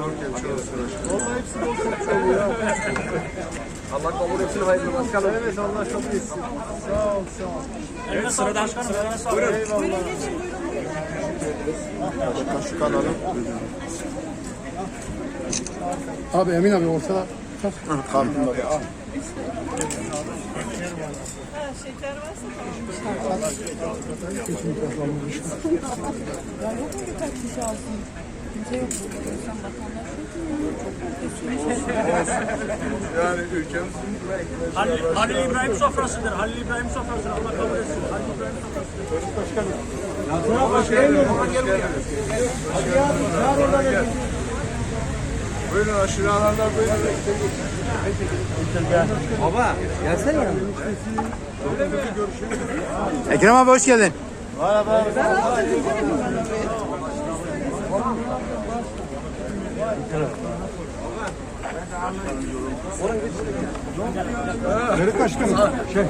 Vallahi hepsi bol satış oluyor. Allah kabul etsin hayırlı başkanım. Evet Allah kabul etsin. Sağ ol sağ ol. Evet sıradan sıradan sağ olun. Eyvallah. Kaşık alalım. Abi Emin abi ortada. Abi. Şeker varsa Ya yok mu birkaç kişi alsın? Yani ülkemizin Halil, Halil İbrahim sofrasıdır. Halil İbrahim sofrasıdır. Allah kabul etsin. Halil İbrahim sofrasıdır. Hoş geldiniz. Hoş geldiniz. Buyurun aşırı alanlar buyurun. Baba gelsene ya. Ekrem abi hoş geldin. Geri kaçtın. Şey,